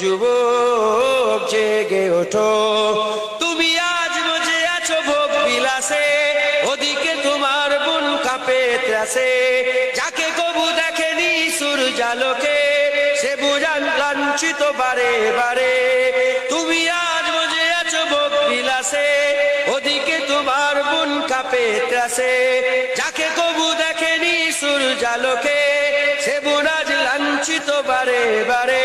যুবক জেগে ওঠো। তুমি আজ মজে আছো ভোগ বিলাসে, ওদিকে তোমার বোন কাঁপে ত্রাসে। যাকে কবু দেখেনি সূর্যালোকে বুঝান লাঞ্ছিত বারে বারে। তুমি আজ মজে আছো ভোগ বিলাসে, ওদিকে তোমার বোন কাঁপে ত্রাসে। যাকে কবু দেখেনি সূর্যালোকে, সে বুনাজ লাঞ্ছিত বারে বারে।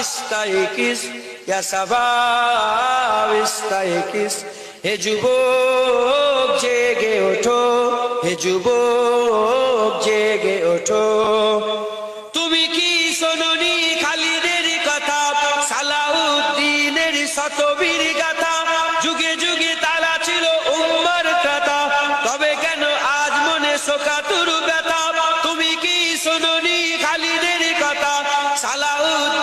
ইস্তাইকিস ইয়া শাবাব ইস্তাইকিস হে যুবক, জেগে ওঠো, হে যুবক, জেগে ওঠো। তুমি কি শোনি খালিদের কথা? সালাউদ্দিনের শতবীর গাথা। যুগে যুগে তারা ছিল উম্মার কথা। তবে কেন আজ মনে শোকাতুর ব্যথা? তুমি কি শোনি খালিদের কথা? সালাউদ্দিনের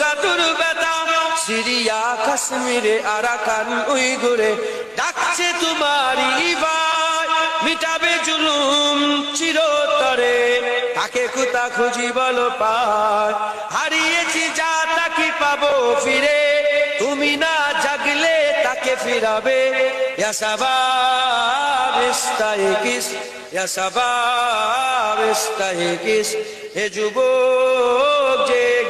শোকাতুর ব্যথা। সিরিয়া, কাশ্মীরে, আরাকান, উইগুরে ডাকছে তোমারই ভাই মিটাবে জুলুম চিরতরে, তাকে কুতা খুঁজি বলো পায়। হারিয়েছি যা তাকে পাবো ফিরে? তুমি না জাগলে তাকে ফিরাবে। ইস্তাইকিস হে যুবক জেগে